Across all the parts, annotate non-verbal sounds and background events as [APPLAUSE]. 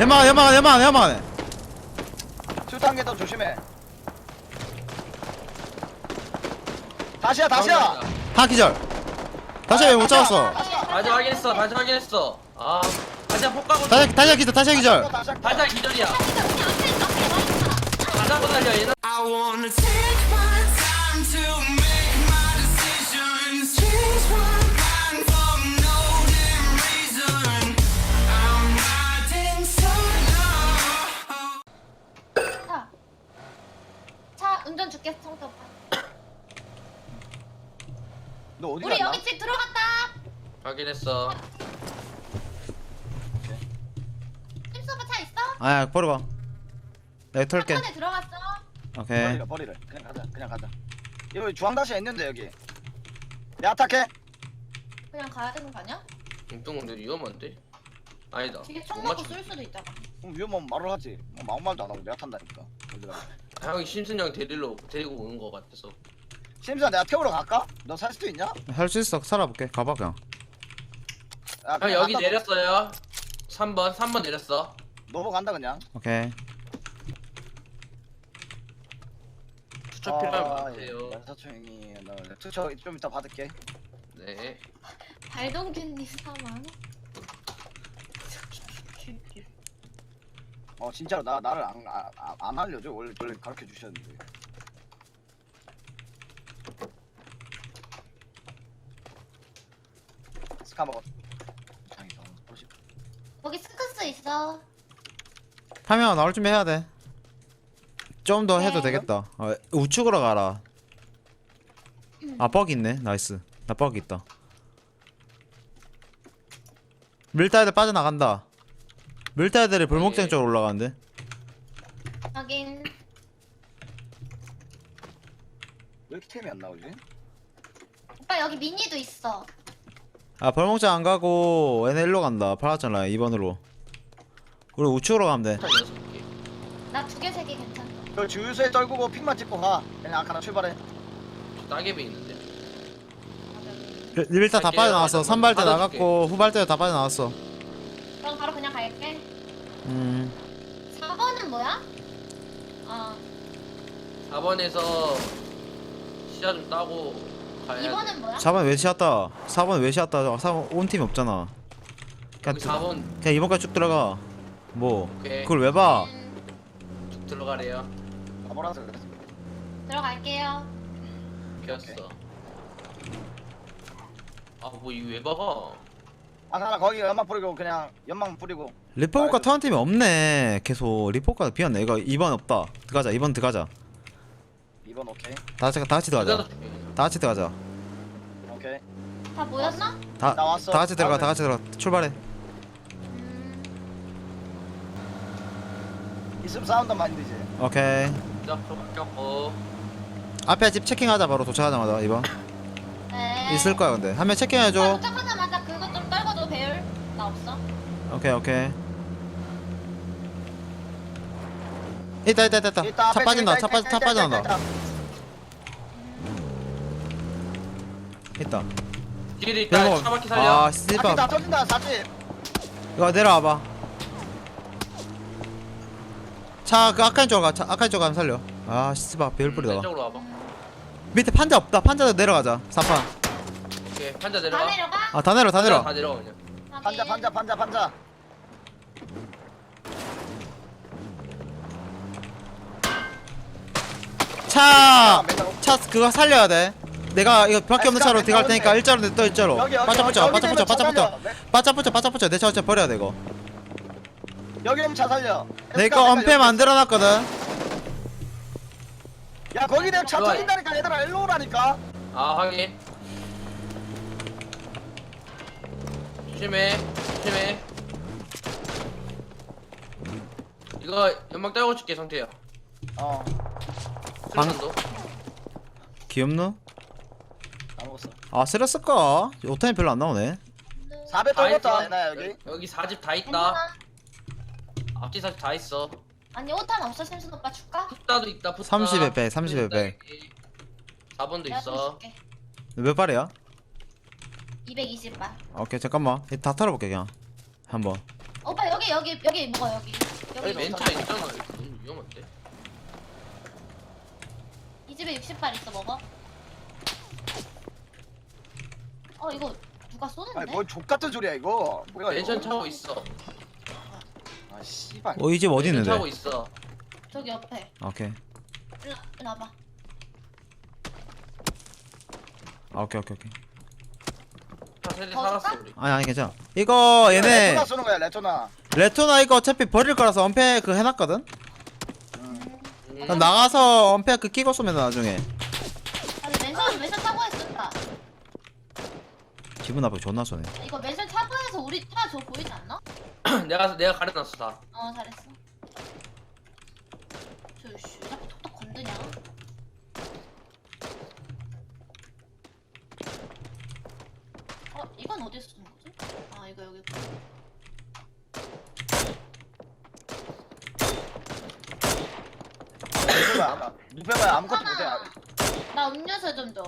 연막 연막 연막 연막 수탄계도 조심해. 다시야 다시야. 하 기절. 다시 왜못 잡았어. 다시 확인했어 다시 확인했어. 아 다시 폭 가고 다시 다시 기절 다시 기절. 다시 다시 기절이야. 다시 한번 달려 얘는 I wanna take my time to 운전 줄게 성태 오빠. 너 어디 우리 갔나? 여기 집 들어갔다. 확인했어 찜수 오빠 차 있어? 아야 버려봐 내가 털게 차 안에 들어갔어. 오케이 버리래 버리래. 그냥 가자 그냥 가자. 여기 주황다시 있는데 여기. 내 아타케. 그냥 가야 되는 거 아니야? 뚱 근데 위험한데? 아니다 뒤에 총못 맞고 맞추 쏠 수도 있잖아. 그럼 위험하면 말을 하지. 뭐 아무 말도 안 하고 내가 탄다니까. 얘들아. [LAUGHS] 형이 심슨 형 데리러 데리고 오는 거 같아서 심수야 내가 태우러 갈까? 너 살 수도 있냐? 할 수 있어 살아볼게 가봐 그냥 야, 형 그냥 여기 간다, 내렸어요 3번 3번 내렸어 너 보고 간다 그냥. 오케이 추천 필요하면 아, 예. 사총이 너 투처 좀 이따 받을게. 네 발동균님 사망. 어 진짜로 나 나를 안, 안, 안- 안 알려줘 원래 원래 가르쳐 주셨는데. 스카 먹어. 장이다. 거기 스커스 있어. 파밍아 나올 준비 해야 돼 좀 더 해도 네. 되겠다 어, 우측으로 가라 아 뻑이 있네 나이스 나 뻑이 있다 밀타이들 빠져나간다 밀타이들이 불목장 예. 쪽으로 올라가는데 확인. 왜 이렇게 템이 안 나오지? 오빠 여기 미니도 있어. 아 벌목장 안 가고 얘네 일로 간다 팔았잖아 2번으로 우리 우측으로 가면 돼한 여섯 개 나 두 개 세 개 괜찮아. 그 주유소에 떨구고 픽만 찍고 가. 그냥 아까나 출발해. 따개비 있는데 일단 다. 빠져나왔어 선발대 받아줄게. 나갔고 후발대 다 빠져나왔어 그럼 바로 그냥 갈게. 음 4번은 뭐야? 어. 4번에서 시야 좀 따고 가야 돼 2번은 뭐야? 4번 왜 시었다 4번 왜 시었다 4번 온 팀이 없잖아 그냥, 여기 4번 그냥 2번까지 쭉 들어가 뭐 오케이 그걸 왜 봐? 음, 쭉 들어가래요 가보라서 그랬어. 들어갈게요. 켰어 아 뭐 이거 왜 박아 아까나 거기 연막 뿌리고 그냥 연막 뿌리고. 리포가 터는 팀이 없네 계속 리포가 비었네 이거 2번 없다 들어가자 2번 들어가자 2번 오케이. 다 같이, 다 같이 들어가자. 다 같이 들어가자 오케이. 다 모였나? 다, 나 왔어. 다 같이 들어가. 다 같이 들어가 출발해 음, 있으면 사운드 많이 되지. 오케이 앞에 집 체킹하자 바로 도착하자마자 2번 네. 있을 거야 근데 한 명 체킹해줘 도착하자마자 그거 좀 떨궈줘 배율. 나 없어. 오케이 오케이. 있다 있다 있다 있다. 차 빠진다. 차, 빠, 있다, 차 빠진다. 있다, 뒤에 있다. 차바퀴 살려. 아 씨발. 다 터진다 사진. 이거 내려와봐. 차그 아카인 쪽으로 가. 차, 아카인 쪽으로 가면 살려. 아 씨발. 배울 뿌리다. 왼쪽으로 와봐. 밑에 판자 없다. 판자도 내려가자. 4판. 오케이. 판자 다 내려가 내려가? 아다 내려 다 내려. 다 내려가 그냥 판자 판자 판자 판자. 차! 아, 차 그거 살려야 돼 내가 이거 밖에 없는 아, 차로 진짜 들어갈 테니까 일자로 내 일자로 여기, 여기, 바짝 붙여 여기 바짝 붙여 되면 바짝 차 붙여. 바짝 붙여 바짝 붙여 내차 진짜 버려야 돼 이거 여기 있는 차 살려. 내 거 엄폐 만들어 놨거든 야 거기 내차 좋아요. 터진다니까 얘들아 일로 오라니까. 아 확인 조심해 조심해 이거 연막 떨고 줄게 성태야 어. 방- 술탄도 귀엽노? 다 먹었어. 아 쓰렸을까? 오탄이 별로 안 나오네 4배 다 떨궜다 여기. 여기 4집 다 있다 괜찮아. 앞뒤 4집 다 있어 아니 오탄 없어 심순 오빠 줄까? 풋다도 있다 풋다 30에 백, 30에 백. 4번도 내가 있어 또 줄게. 몇 발이야? 220발. 오케이 잠깐만. 다 털어볼게 그냥. 한번. 오빠 여기 여기 여기 여기 먹어 여기. 여기 여기 먹어. 멘트가 있잖아. 이거 너무 위험한데? 이 집에 60발 있어 먹어. 어 이거 누가 쏘는데? 아니 뭘족 같은 소리야 이거? 뭐야 멘션 이거? 차고 있어. 아 씨발. 어 이 집 어디 멘션 있는데? 차고 있어. 저기 옆에. 오케이. 일로 일로 와봐. 아 오케이 오케이 오케이. 차 세대 더 살았어 줄까? 우리. 아니 아니 괜찮아. 이거 얘네 레토나 쏘는 거야 레토나. 레토나 이거 어차피 버릴 거라서 언패 그 해놨거든? 음. 음, 그럼 나가서 언패 그 끼고 쏘면 돼, 나중에. 아니 맨션 맨션 차고에 쓴다. 기분 나쁘게 존나 쏘네. 이거 맨션 차고에서 우리 차 저 보이지 않나? [CLEARS THROAT] 내가 내가 가려놨어 다. 어 잘했어. 저씨 왜 자꾸 톡톡 건드냐 어 이건 어디서 쓰는 거지? 아 이거 여기 있구나. 누페봐야 누페봐야 아무것도 못해. 나 음료수 좀 줘.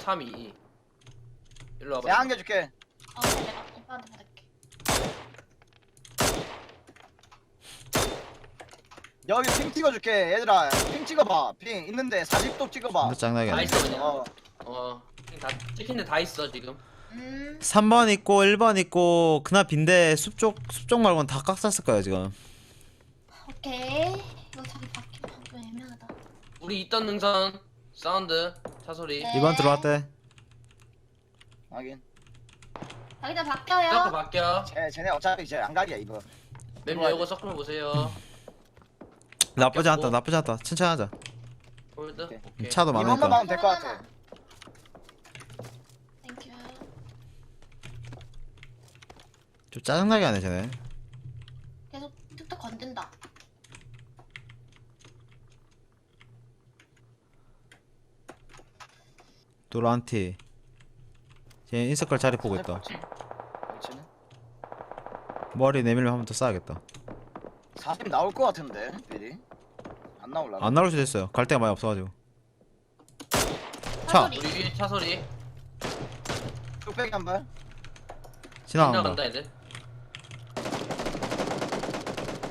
3, 2 일로 와봐. 내가 안겨줄게. 어 내가 오빠한테 받을게. 여기 핑 찍어줄게. 얘들아 핑 찍어봐. 핑 있는데 40도 찍어봐. 진짜 짱나게 다 하네. 있어 그냥. 어. 어, 다 찍힌데 다 있어 지금. 음. 3번 있고 1번 있고 그나 빈데 숲 쪽 숲 쪽 말고는 다 깎았을 거야 지금. 오케이 이거 자기 바퀴 방금 애매하다 우리 있던 능선 사운드 차 소리. 네. 2번 들어왔대 하긴 자기들 자꾸 바뀌어요 바뀌어. 쟤, 쟤네 어차피 이제 안 가게 이거 맵 들어와야 열고 섞으면 보세요. 나쁘지 않다. 나쁘지 않다 천천히 하자 홀드. 오케이. 오케이. 차도 이번만 많으니까 막으면 될 것 같아 땡큐 좀 짜증나게 하네 쟤네 계속 툭툭 건든다 노란티 쟤 인스컬 자리 보고 있다. 그렇지는 머리 내밀면 한 번 더 쏴야겠다. 40 나올 것 같은데 미리. 안 나올라 안 나올 수도 있어요. 갈 데가 많이 없어가지고. 차. 우리 위에 차 소리. 뚝배기 한발. 지나간다. 지나간다 애들.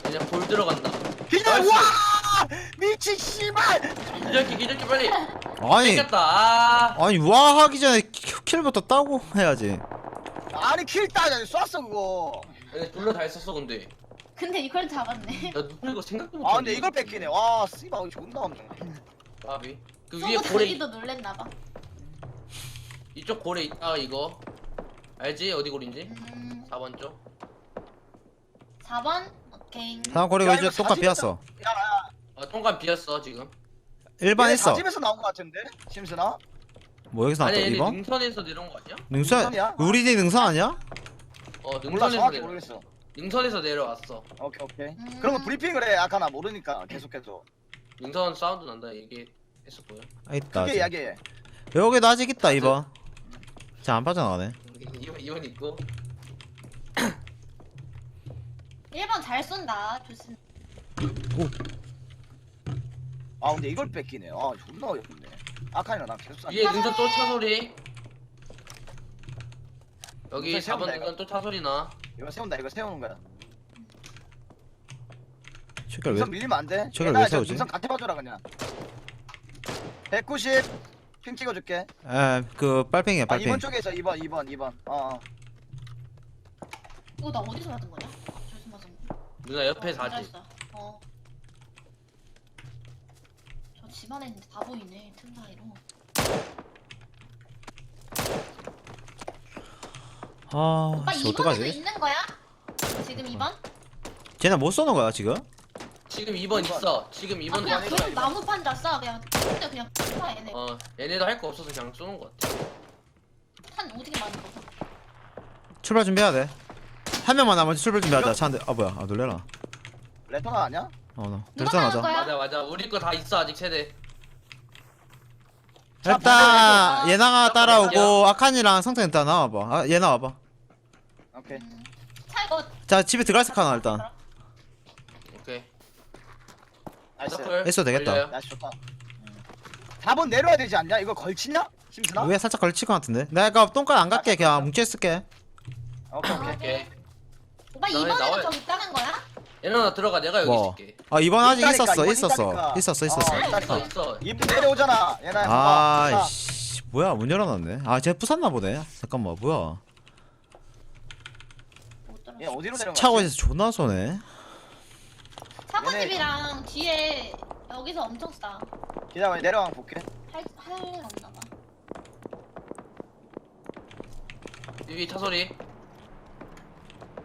그냥 돌 들어간다. 기절. 와! 미친 씨발! 기절기 기절기 빨리. [LAUGHS] 아니 뺏겼다. 아. 아니 와 하기 전에 키- 킬부터 따고 해야지 아니 킬 따자 쐈어 그거 얘네 둘러 다 했었어 근데. 근데 이걸 잡았네 나 누구 이거 생각도 못. 아 근데 이걸 뺏기네 와 씨발 존나 없네 바비. 그 위에 고래 자기도 놀랬나봐 이쪽 고래 있다 이거. 알지 어디 고래인지? 음 4번 쪽. 4번 오케이 사고리고 야, 이제 이거 똑같 40 비었어 야야 어 통관 비었어 지금. 1번 있어 집에서 나온 것 같은데 심스나 뭐 여기서 아니 나왔다 얘네 2번? 능선에서 내려온 거 아니야? 능선 능선이야? 우리 집 능선 아니야? 어 몰라 능선에서 정확히 내려. 모르겠어 능선에서 내려왔어. 오케이 오케이 음. 그런 거 브리핑을 해 아까 나 모르니까 계속해서 능선 사운드 난다 얘기했어 보여. 아 있다 크게 아직. 이야기해 여기도 아직 있다 2번 자안 빠져나가네 [LAUGHS] 이번 이번 있고. 1번 잘 쏜다 좋습니다 아 근데 이걸 뺏기네 아 존나 어렵네 아카이나 나 계속 쐈 위에 능선 또차 소리. 여기 능선 4번 세운다, 능선 또차 소리 나. 이거 세운다 이거 세우는 거야 저걸 왜 밀리면 안돼 저걸 왜 세우지? 우선 같이 봐줘라 그냥 190핑 찍어줄게 에그 빨팽이야 아 빨팽이 2번 쪽에서 2번 2번 2번 어, 어. 이거 나 어디서 맞은 거냐? 거 누나 옆에 어, 사지. 잘했어. 어. 저 집안에 있는데 다 보이네 틈 사이로 아 오빠 씨 2번에도 어떡하지? 있는 거야? 지금 2번? 쟤네 못 쏘는 거야 지금? 지금 2번 있어. 지금 아 2번 그냥 도 계속 나무판 다 쏴. 그냥 근데 그냥 쏴 얘네 어 얘네도 할 거 없어서 그냥 쏘는 거 같아. 한 오지게 많은 거 출발 준비해야 돼 한 명만 남았지 출발 준비하자 차 한대 아 뭐야 아 놀래라 레터나 아니야? 어나 들자마자 거야? 맞아 맞아 우리 거 다 있어 아직 세대. 일단 예나가 따라오고. 아칸이랑 성태 일단 나와봐 아, 얘 나와봐 오케이 음. 차 이거 자 집에 들어갈 일단 오케이. 나이스 서클 했어도 되겠다. 걸려요. 나이스 좋다 4번 내려야 되지 않냐? 이거 걸치냐? 심스나? 위에 살짝 걸칠 것 같은데 내가 똥깔 안 갈게 그냥 뭉쳐 있을게 오케이 오케이 오케이. 오빠 이번에도 나와야- 저기 있다는 거야? 얘들아 들어가. 내가 여기 뭐? 있을게. 아 이번 아직 있다니까, 있었어. 이번 있었어. 있다니까. 있었어 어, 있었어. 있어 이분 내려오잖아. 얘나 아이씨. 뭐야 문 열어놨네. 아쟤 부쉈나 보네. 잠깐만 뭐야? 못. 얘 어디로 내려간 차고? 있어서 존나 쏘네. 사과집이랑 뒤에 여기서 엄청 싸. 기다려 내려가 볼게. 할할 없나 봐. 내 위에 차 소리.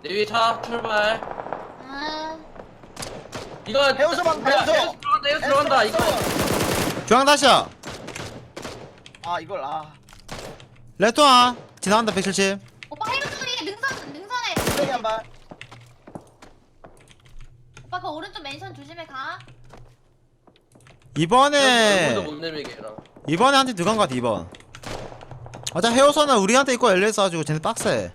내 위에 차 출발. 아 이거 해우소 방, 야, 해우소. 해우소 들어간다 해우소 들어간다. 이거 중앙 다시야. 아 이걸 아. 레토아 지나간다 170 오빠 해루 소리 능선 능선에. 쓰레기 한발. 오빠 그 오른쪽 맨션 조심해 가. 이번에 못 내밀게 이번에 한테 들어간 거 같아 2번. 아자 헤어서는 우리한테 있고 LS 가지고 쟤네 빡세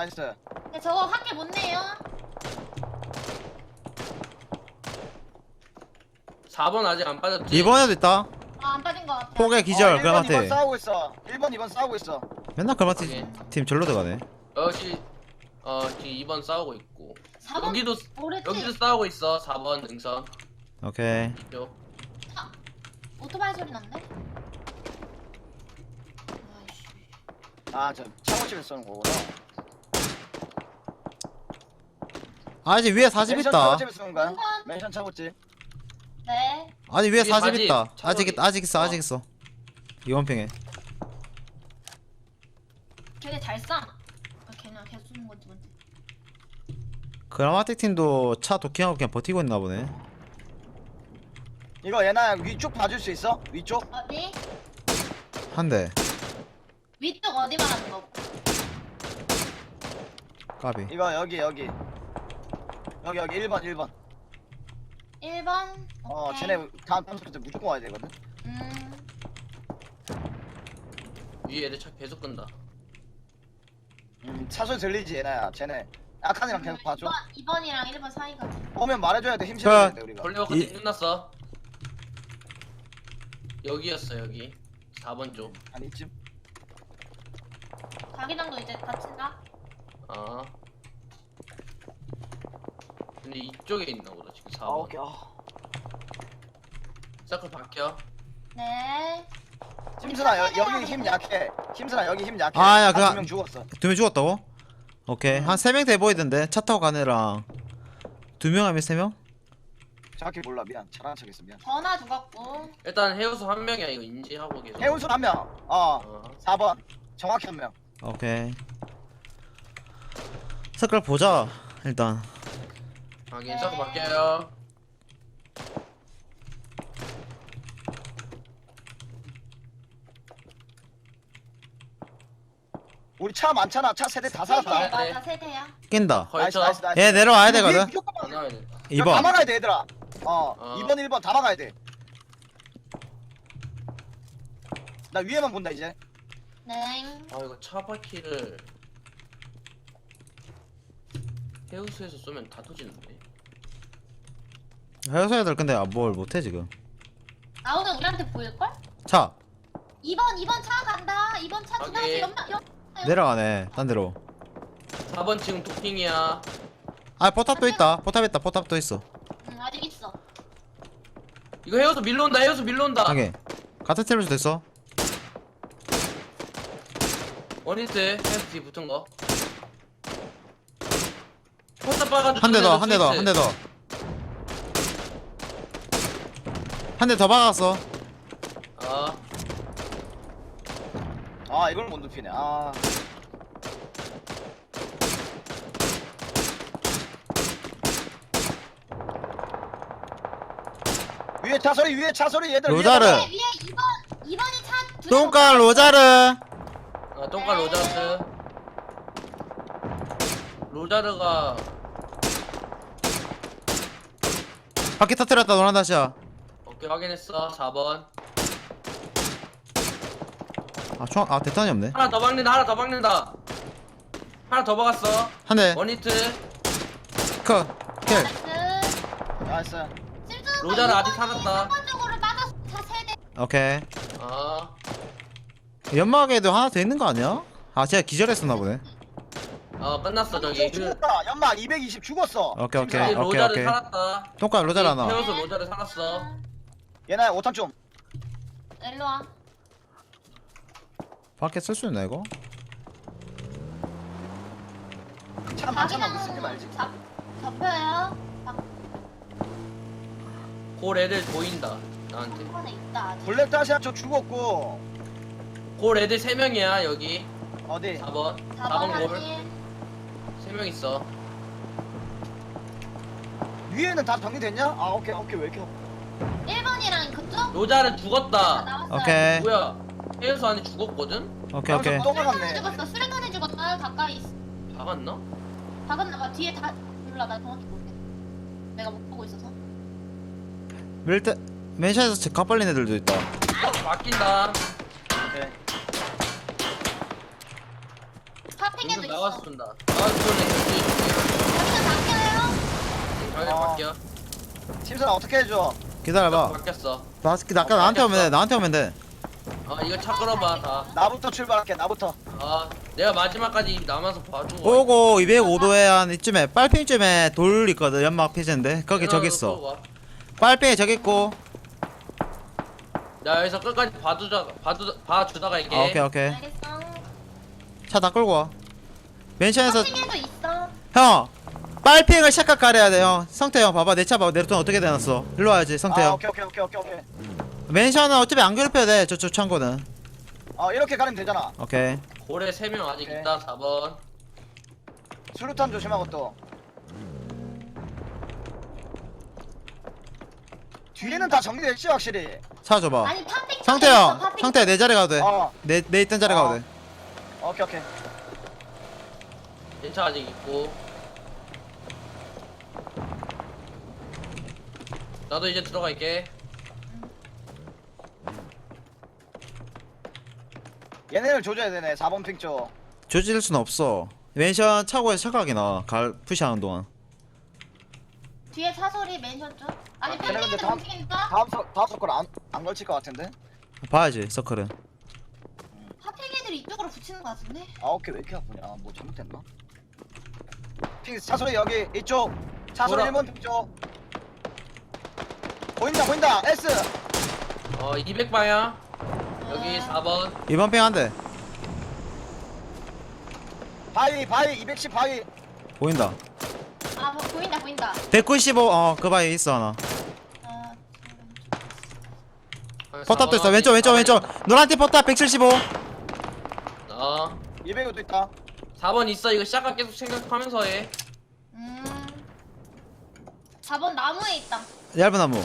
나이스. 근데 저거 학교 못 내요. 4번 아직 안 빠졌지? 이번에도 있다. 아 안 빠진 거 같아. 폭의 기절 어, 1번, 그한테 2번 싸우고 있어. 1번 2번 싸우고 있어. 맨날 그한테 오케이. 팀 절로 들어가네. 역시 어 지금 2번 싸우고 있고. 4번 여기도 모르지. 여기도 싸우고 있어. 4번 능선. 오케이. 이쪽 오토바이 소리 났네. 아저 차고집에 쏘는 거구나 아직 위에 40 멘션 있다. 멘션 차고집 네. 아직 위에 위에 40 40, 있다. 아직 있다 아직 있어 아직 어. 있어 이번 핑에 걔네 잘 싸. 아, 걔는 계속 쏘는 건지 뭔지. 그라마틱 팀도 차 도킹하고 그냥 버티고 있나 보네 이거 얘나 위쪽 봐줄 수 있어? 위쪽? 어디? 한 대 위쪽 어디 말하는 거고? 까비 이거 여기 여기 여기 여기 1번 1번. 1번. 어 오케이. 쟤네 다음 다음 때 무조건 와야 되거든. 음. 위에 애들 차 계속 끈다. 음 차소리 들리지 얘나야. 쟤네. 아칸이랑 계속 봐줘. 2번, 2번이랑 1번 사이가. 오면 말해줘야 돼. 힘실어야 돼 우리가. 걸려 이- 컨디 끝났어. 여기였어 여기. 4번 쪽. 한 이쯤 자기장도 이제 다친다. 아. 이쪽에 있나 보다 지금 4번. 아 오케이 아. 서클 박혀. 네. 힘순아 여, 여기 힘 약해. 힘순아 여기 힘 약해. 아, 야, 그- 두명 죽었어. 두 명 죽었다고? 오케이. 한 세 명 돼 보이던데 차 타고 가는 애랑. 두 명 하면 세 명? 정확히 몰라. 미안. 잘하는 척했어. 미안. 전화 죽었고. 일단 해우소 한 명이야. 이거 인지하고 계속. 해운순 한명어. 어. 4번. 정확히 한명. 오케이. 색깔 보자 일단 확인 서클 박혀요. 우리 차 많잖아. 차 세대 다 세대 살았다 네. 맞아 세대야. 낀다. 나이스 나이스 나이스. 얘 내려와야 되거든 안 나와야 돼. 다 2번 막아야 돼 얘들아. 어, 어. 2번 1번 다 막아야 돼 나 위에만 본다 이제. 네. 아 이거 차 바퀴를 해우소에서 쏘면 다 터지는데 해서 애들 근데 아, 뭘 못해 지금. 나오면 우리한테 보일걸? 차. 2번 2번 차 간다. 2번 차 오케이. 연막 연. 내려가네 딴 데로. 4번 지금 도핑이야. 아 포탑도 있다. 포탑 있다. 포탑도 있어. 응 아직 있어. 이거 해우소 밀러온다 해우소 밀러온다. 하게 같은 수도 있어. 원히트 해우소 뒤에 붙은 거. 포탑 빠가지고 한대 더 한 대 더 한 대 더 한 대 더 박았어 아 아 이걸 못 눕히네 아 위에 차 소리 위에 차 소리 얘들 로자르. 위에 위에 봐봐. 위에 2번 2번이 차. 두 똥깔 대 로자르 아, 똥깔 로자르 로자르가 바퀴 터트렸다 노란 다시야 어깨 확인했어. 4번. 아 총, 아 대탄이 없네. 하나 더 박는다 하나 더 박는다. 하나 더 박았어. 한대. 원히트. 컷 킬. 나이스. 나이스 실제로 로자르 아직 살았다. 3번 쪽으로 빠졌어. 차 세대. 오케이. 아 연막에도 하나 더 있는 거 아니야? 아 제가 기절했었나 보네. 어 끝났어 저기. 그 죽었다. 연막 220 죽었어. 오케이, 오케이. 오케이, 로자를 오케이. 살았다. 똥깔 로잘 하나. 태워서 로자를 살았어 얘네 5탄 좀 일로 와. 밖에 쓸 수 있나 이거? 차 많잖아 그 쓰지 말지 잡 잡혀요. 딱 골 애들 보인다 나한테 한번에 있다. 아직. 블랙 다시아 저 죽었고 골 애들 3명이야 여기 어디 4번 4번 4번 골 확인. 3명 있어 위에는 다 정리됐냐? 아 오케이 오케이 왜 이렇게 1번이랑 그쪽 다 죽었다 나왔어요. 오케이 뭐야 해수 안에 죽었거든? 오케이 오케이 또 수류탄에 죽었어. 수류탄에 죽었어. 가까이 있어. 박았나? 박았나봐. 뒤에 다 몰라. 나 정확히 모르겠어. 내가 못 보고 있어서. 밀대 맨션에서 갑발린 애들도 있다 어, 맡긴다 오케이. 파핑에도 있어. 나와서 쏜다 나와서 쏘네 여기서 낚여요. 저기 저기 어. 바뀌어 심사는 어떻게 해줘 기다려봐. 바뀌었어. 나 아까 나한테 오면 돼. 나한테 오면 돼. 어 이거 차 끌어봐 다. 나부터 출발할게 나부터. 아, 내가 마지막까지 남아서 봐줘. 오고 205도에 한 이쯤에 빨핑쯤에 돌 있거든 연막 피즈인데. 거기 저기 있어. 빨핑에 저기 있고. 나 여기서 끝까지 봐주자, 봐주, 봐주다가 이게. 아, 오케이 오케이. 알겠어. 차 다 끌고 와. 맨션에서 있어. 형 빨핑을 샷각 가려야 돼형 성태 형 봐봐. 내 차 봐봐. 내돈 어떻게 대놨어? 일로 와야지 성태 아 형. 오케이 오케이 오케이 오케이 오케이. 맨션은 어차피 안 괴롭혀야 돼 저쪽 창고는. 어 이렇게 가면 되잖아. 오케이. 고래 3명 아직 오케이. 있다, 4번. 수류탄 조심하고 또. 뒤에는 다 정리됐지 확실히? 차 줘봐. 아니 파핑. 성태 형 성태 내 자리 가도 어. 돼내 내 있던 자리 어. 가도 돼. 오케이 오케이. 인차 아직 있고. 나도 이제 들어갈게. 얘네를 조져야 되네 4번 핑 쪽 조질 순 없어. 맨션 차고에서 샷각이 나 갈 푸시하는 동안. 뒤에 차 소리 맨션 쪽. 아니 아, 걔네 근데 파핑에도 다음- 서 다음 서클 안, 안 걸칠 것 같은데? 봐야지 서클은. 파핑 애들이 이쪽으로 붙이는 거 같은데. 아 오케이. 왜 이렇게 아프냐? 아, 뭐 잘못됐나? 핑 차소리 여기 이쪽 뭐라? 1번 핑쪽 보인다 보인다 S 어, 200방향. 여기 네. 4번. 이번 핑 한대 바위 바위 210 바위 보인다 아 보, 보인다 보인다. 195어그 바위 있어 하나 어, 포탑도 있어 왼쪽 왼쪽 왼쪽 노란 띠 포탑 175 어, 200에도 있다 4번 있어. 이거 시작가 계속 생각하면서 해. 음. 4번 나무에 있다. 얇은 나무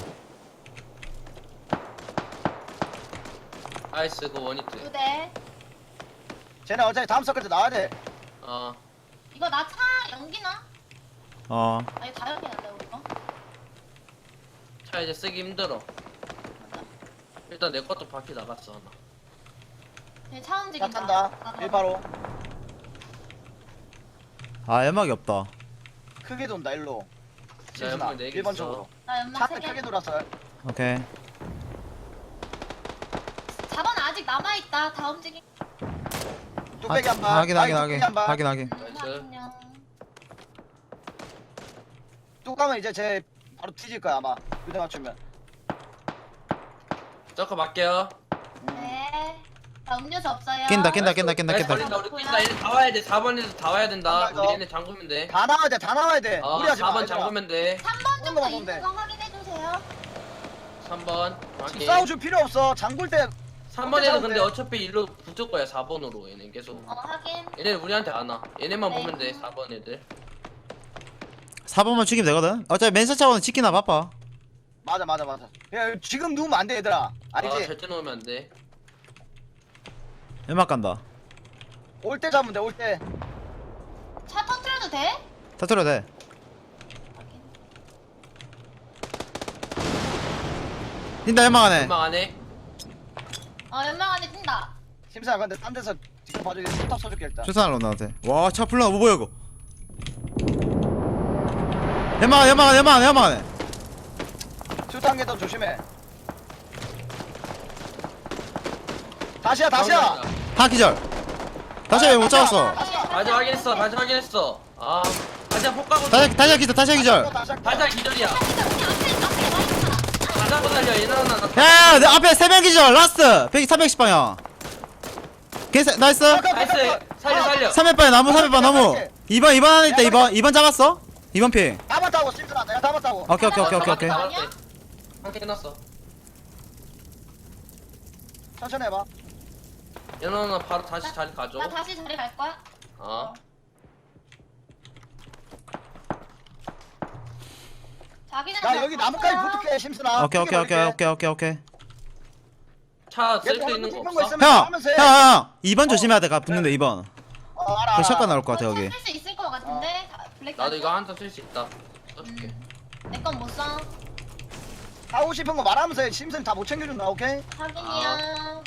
나이스, 그 원히트. 두 대. 쟤네 어차피 다음 서클 때 나와야 돼 어, 이거 나 차 연기나? 어 아니 다 연기난다 우리 거. 차 이제 쓰기 힘들어. 일단 내 것도 바퀴 나갔어, 하나. 네, 차차 움직인다. 탄다 아, 185아 연막이 없다 크게 돈다 일로 나 신순아 연막 네개 1번 있어. 쪽으로 나 연막 차트 세 개. 크게 돌았어 오케이 4번 아직 남아 있다. 다 움직이. 뚝배기 한발 확인 확인 확인 확인 확인 음, 나이스. 확인요. 뚝 가면 이제 쟤 바로 뒤질 거야 아마 유대 맞추면 저거 맞게요. 네. 나 음료수 없어요. 낀다 낀다 나이스, 낀다 걸린다. 우리 낀다. 얘네 다 와야 돼. 4번 애들 다 와야 된다. 우리 얘네 잠그면 돼. 다 나와야 돼 다 나와야 돼 어, 무리하지 마 4번 얘들아. 잠그면 돼. 3번 그런 정도 거만 있는 보면 거 확인해 주세요. 3번. 지금 확인. 싸워줄 필요 없어 잠글 때 3번에는 근데 돼. 어차피 일로 붙을 거야. 4번으로 얘네 계속. 어 확인. 얘네 우리한테 안 와. 얘네만 네. 보면 돼. 4번 애들. 4번만 죽이면 되거든 어차피 맨션 차고는 지키나 바빠 맞아 맞아 맞아 야 지금 누우면 안 돼 얘들아 아, 알지? 절대 놓으면 안 돼. 연막 간다 올 때 잡으면 돼올 때 차 터트려도 돼? 터트려 돼. 닌다 연막 안에 금방 안 해. 어 연막 안에 뛴다. 심사야 근데 딴 데서 직접 봐주게 포탑 써줄게 일단 출산하러 나한테 와차 풀려 뭐 보여 이거 연막 안에 연막 안에 연막 안에 연막 안에 수탄 계단 조심해 다시야 다시야. 하나 기절. 다시 왜못 잡았어. 다시 확인했어 다시 확인했어. 아 다시 폭 가고 다시 다시 기절 다시 기절. 다시 기절이야. 다시 한번 달려. 하나 나. 야, 내 앞에 세명 기절. 라스트. 100 310 방향. 개세 나이스. 나이스. 살려 살려. 300방 나무 300방 나무. 2번 2번 하나 있다 2번. 2번 잡았어? 2번 핑 잡았다고 심슨아. 내가 잡았다고. 오케이 오케이 오케이 오케이 오케이? 한개 끝났어. 천천히 해봐 얘는 하나 바로 다시 자리 가져 나 다시 자리 갈 거야. 아 자기는 야 여기 나무까지 붙을게 심슨아 오케이 오케이 오케이 오케이 오케이 오케이 차얘쓸수 있는 거거 없어? 형! 형! 형! 2번 조심해야 돼 가 붙는데 2번 어, 알아, 그 알아. 샷건 나올 것 같아 여기 쓸수 있을 것 같은데. 다- 블랙 나도 이거 한타 쓸 수 있다 써줄게 내건 못 써. 하고 싶은 거 말하면서 해 심슨 다 못 챙겨준다 오케이 확인이야.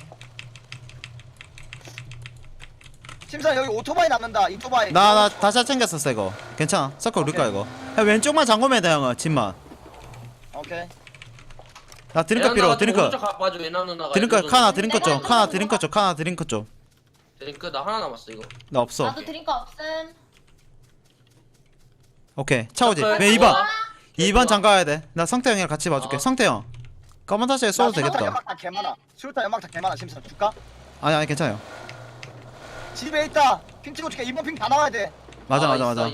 심슨 여기 오토바이 남는다 이토바이. 나 나 다시 챙겼었어 이거. 괜찮아. 서클 우리 거야 이거? 형 왼쪽만 잠그면 돼 형은 집만. 오케이. 나 드링크 필요 드링크. 오른쪽 가봐줘 얘나 누나가. 드링크 카나 좀- 드링크 쪽 카나 드링크 쪽 카나 드링크 쪽나 드링크 나 하나 남았어 이거. 없어. 나도 거 없음. 오케이 차오지. 서클. 왜 2번 좋아. 2번 잠가야 돼나 성태 형이랑 같이 봐줄게. 어. 성태 형. 까만 다시에 써도 되겠다. 연막 다 개많아. 수류탄 연막 다 개많아 심슨 줄까? 아니 아니 괜찮아요 집에 있다. 핑 찍어줄게 이번 핑 다 나와야 돼. 맞아 아, 맞아 맞아. 어,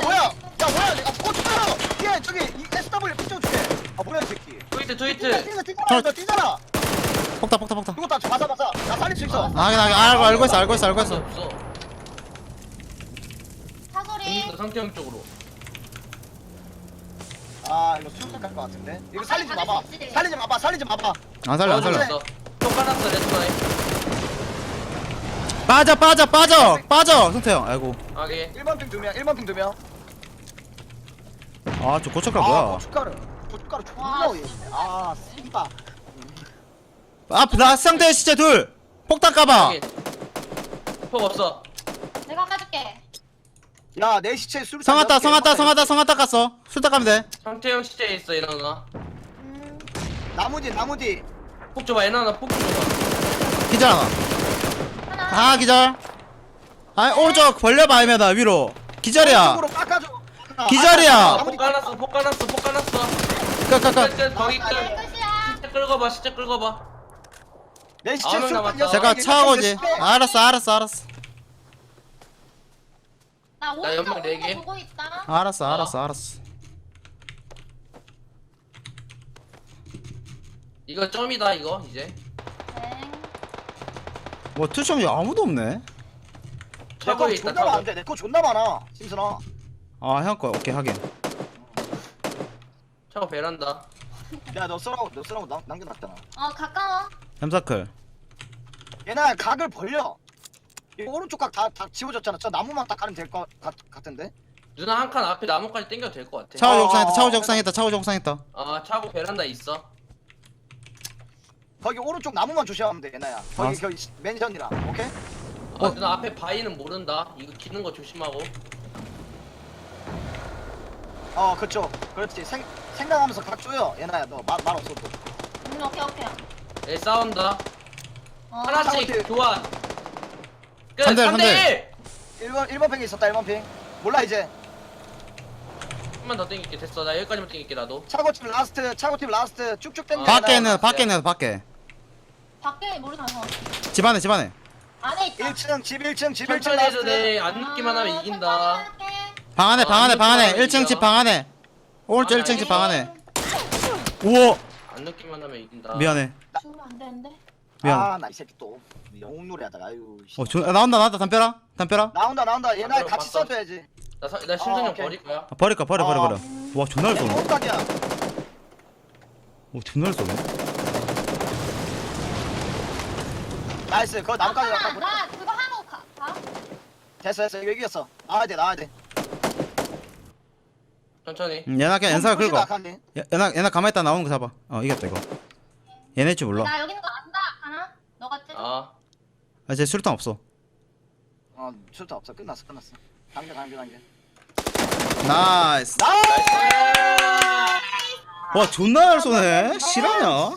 뭐야? 야 뭐야? 내가 어 죽잖아 얘 저기 이 SW 핑 찍어줄게. 아 뭐야 이 새끼. 트위트 트위트. 뛰잖아 너 뛰잖아 폭다. 폭다 폭다 이거 다 바사 바사 나 살릴 수 있어. 아 그냥 알고 알고 있어 알고 있어 알고 있어. 없어. 사소리. 그 상태형 쪽으로. 아 이거 수류탄 갈것 같은데? 이거 아, 살리지 마봐. 살리지 마봐 살리지 마봐. 안 살려 안 어, 살려. 또 깔았어 레스나이 빠져 빠져 빠져! 빠져! 성태 형 아이고. 하게 1번 핑 두명 1번 핑 두명. 아저 고춧가루 아 뭐야? 고춧가루. 고춧가루 존나 와, 오예 아 씨발. 앞나 상태 시체 둘! 폭탄 까봐! 폭 없어. 내가 가줄게. 야내 시체 수류탄 성았다 성았다 성았다 성았다 깠어. 술다 까면 돼. 상태형 시체에 있어 얘나 누나 음. 나무 뒤 나무 뒤폭 줘봐 얘나 누나 폭 줘봐. 기절 하나 하나. 아 기절 아 오른쪽 벌려봐 아니면 위로 기절이야 쪽으로 깎아줘 아, 기절이야. 아, 아, 폭뒤 깔았어 폭 깔았어 폭 깔았어 거기 끝. 시체 끌고 봐 시체 끌고 봐 내 시체 수류탄. 여섯 제가 개, 차오지. 알았어 알았어 알았어 나 오른쪽 연막 네 개. 보고 있다. 알았어 어. 알았어 알았어 이거 점이다 이거 이제 네. 뭐 투성이 아무도 없네. 내거 차고에 있다 존나 많아 차고 안돼 내거 존나 많아 심슨아. 아형거 오케이 하긴 차고 베란다. 야너 쓰라고 너 쓰라고 남, 남겨놨잖아 어 가까워. 햄사클. 얘나 각을 벌려. 이 오른쪽 각 다 다 지워졌잖아. 저 나무만 딱 가면 될 것 같은데? 누나 한 칸 앞에 나무까지 당겨도 될 것 같아. 차오지 어, 옥상 있다 어, 차오지 어. 옥상 있다 차오지 옥상 있다. 아 차고 베란다 있어 거기 오른쪽 나무만 조심하면 돼 얘나야. 거기. 거기 맨션이랑 오케이? 아 어. 누나 앞에 바위는 모른다. 이거 기는 거 조심하고. 어 그쪽. 그렇지. 생, 생각하면서 각 조여 얘나야. 너말말 없어도. 음 오케이 오케이. 얘 싸운다. 어. 하나씩. 교환. 끝. 한 대, 한 3대1 대. 1번 1번 핑이 있었다 1번 핑. 몰라 이제. 한번 더 땡길게. 됐어. 나 여기까지만 땡길게 나도. 차고팀 라스트 차고팀 라스트. 쭉쭉 땡겨 아, 밖에 있는 알았어. 밖에 있는 밖에 밖에 모르잖아. 집 안에 집 안에 안에 있다. 1층 집 1층 집 1층 천천히 해도 라스트 돼안 늦기만 하면 아, 이긴다 할게. 방 안에 어, 방 안에 방 안에 이거 1층 집. 방 안에 오른쪽 아니, 1층 집. 방 안에 우와 안 늦기만 하면 이긴다 미안해 죽으면 안 되는데. 미안 아나 이 새끼 또 영웅놀이 하다가 아유 씨. 어 저, 나온다 나온다 담벼라 담벼라 나온다 나온다 얘나 그럼 같이 봤어. 써줘야지 나, 사, 나 심장형 아, 오케이. 버릴 거야 아, 버릴까 버려 버려 어. 버려 와 존나 잘 쏘네 오 존나 잘 쏘네 나이스. 그거 나무까지 아, 갔다 나 그거 하고 가. 가. 됐어 됐어. 이거 이겼어. 나와야 돼 나와야 돼. 천천히. 음, 얘나 그냥 연사 긁어. 악하네. 얘- 얘나 얘나 가만히 있다 나오는 거 잡아. 어 이겼다 이거. 얘네 줄 몰라. 나 여기 있는 거 안다. 하나. 너가 찌. 아. 아 이제 수류탄 없어. 어 술도 없어. 끝났어 끝났어. 당겨 당겨 당겨. 나이스. 나이스! 와 존나 잘 쏘네. 실화냐